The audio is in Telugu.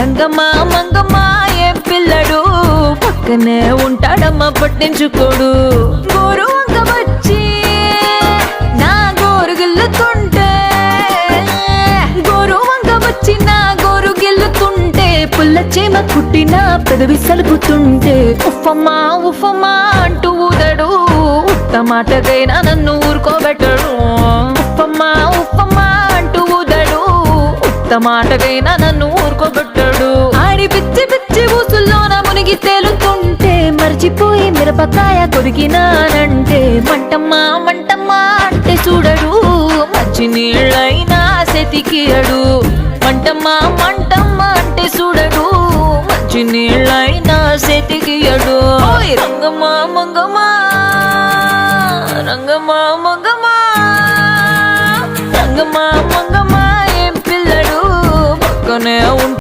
రంగమ్మా మంగమ్మా ఏ పిల్లడు? పక్కనే ఉంటాడమ్మా పట్టించుకోడు. గోరు వచ్చి నా గోరు గిల్లుతుంటే గోరు వచ్చి నా గోరు గిల్లుతుంటే పుల్ల చీమ కుట్టిన పెదవి సలుపుతుంటే ఉఫమా ఉఫమా అంటూ ఊదడు. ఉత్త నన్ను ఊరుకోబెట్టడు. ఉఫమా ఉఫమా అంటూ ఊదడు. ఉత్త నన్ను మిరపకాయ కొరికినానంటే మంటమ్మా మంటమ్మా అంటే చూడడు. మంచి నీళ్ళైనా సెతికియడు. మంటమ్మా మంటమ్మా అంటే చూడడు. మంచి నీళ్ళైనా సెతికియడు. ఓయ్ రంగమ్మా మంగమ్మా రంగమ్మా మంగమ్మా రంగమ్మా మంగమ్మా.